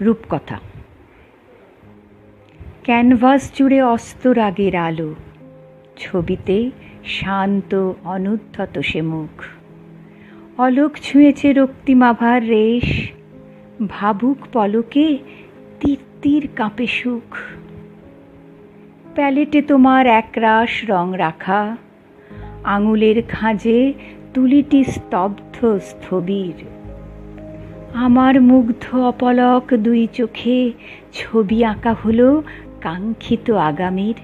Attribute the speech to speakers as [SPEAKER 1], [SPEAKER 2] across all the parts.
[SPEAKER 1] রূপকথা। ক্যানভাস জুড়ে অস্ত রাগের আলো, ছবিতে শান্ত অনুদ্ধত সে মুখ। অলোক ছুঁয়েছে রক্তিমাভার রেশ, ভাবুক পলকে তিত্তির কাঁপে সুখ। প্যালেটে তোমার একরাশ রং রাখা, আঙুলের খাঁজে তুলিটি স্তব্ধ স্থবির। আমার মুগ্ধ অপলক দুই চোখে ছবি আঁকা হলো কাঙ্ক্ষিত আগামীর।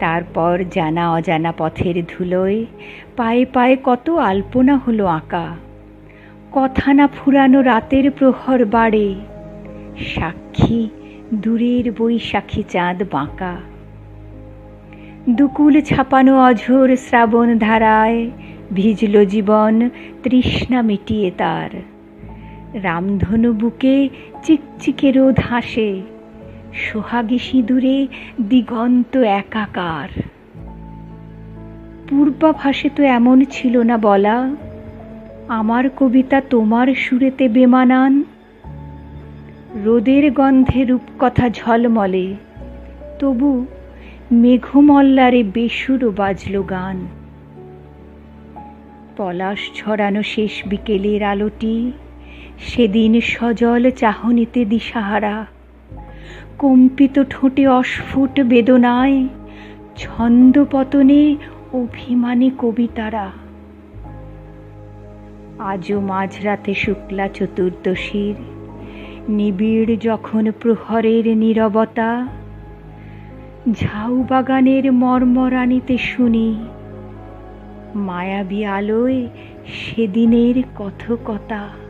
[SPEAKER 1] তারপর জানা অজানা পথের ধুলোয় পায়ে পায়ে কত আলপনা হলো আঁকা। কথা না ফুরানো রাতের প্রহর বাড়ে, সাক্ষী দূরের বৈশাখী চাঁদ বাঁকা। দুকুল ছাপানো অঝোর শ্রাবণ ধারায় ভিজল জীবন তৃষ্ণা মিটিয়ে তার। রামধনু বুকে চিকচিকে রোদ হাসে, সোহাগী সিঁদুরে দিগন্ত একাকার। পূর্বাভাসে তো এমন ছিল না বলা, আমার কবিতা তোমার সুরেতে বেমানান। রোদের গন্ধে রূপকথা ঝলমলে, তবু মেঘমল্লারে বেসুরও বাজল গান। পলাশ ছড়ানো শেষ বিকেলের আলোটি, সেদিন সজল চাহনিতে দিশাহারা। কম্পিত ঠোঁটে অস্ফুট বেদনায়, ছন্দপতনে অভিমানী কবিতারা। আজও মাঝরাতে শুক্লা চতুর্দশীর, নিবিড় যখন প্রহরের নীরবতা ঝাউ বাগানের মর্মরানিতে শুনি মায়াবী আলোয় সেদিনের কথকতা।